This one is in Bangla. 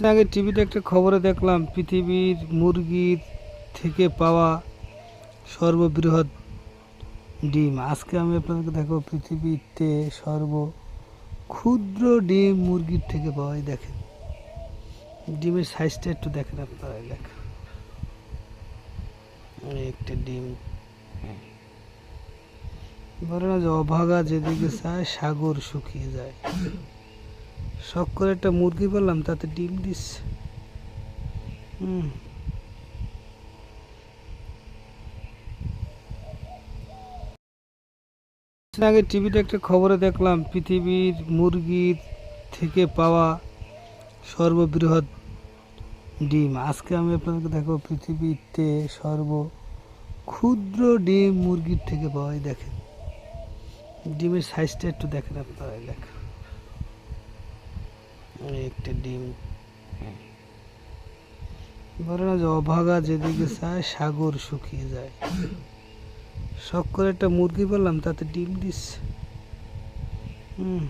কিছুদিন আগে টিভিতে একটা খবরে দেখলাম, পৃথিবীর মুরগির থেকে পাওয়া সর্ববৃহৎ ডিম। আজকে আমি আপনাদেরকে দেখো পৃথিবীতে সর্ব ক্ষুদ্র ডিম মুরগির থেকে পাওয়াই দেখেন, ডিমের সাইজটা একটু দেখেন আপনারা দেখেন। একটা ডিম। বলে না যে অভাগা যেদিকে চায়, সাগর শুকিয়ে যায়। শখ করে একটা মুরগি বললাম, তাতে ডিম দিচ্ছে হুম। আগে টিভিতে একটা খবরে দেখলাম, পৃথিবীর মুরগির থেকে পাওয়া সর্ববৃহৎ ডিম। আজকে আমি আপনাদেরকে দেখো পৃথিবীতে সর্ব ক্ষুদ্র ডিম মুরগির থেকে পাওয়া। এই দেখেন, ডিমের সাইজটা একটু দেখেন আপনারা দেখেন। একটা ডিম। বলে না যে অভাগা যেদিকে চায়, সাগর শুকিয়ে যায়। শখ করে একটা মুরগি বললাম, তাতে ডিম দিস হুম।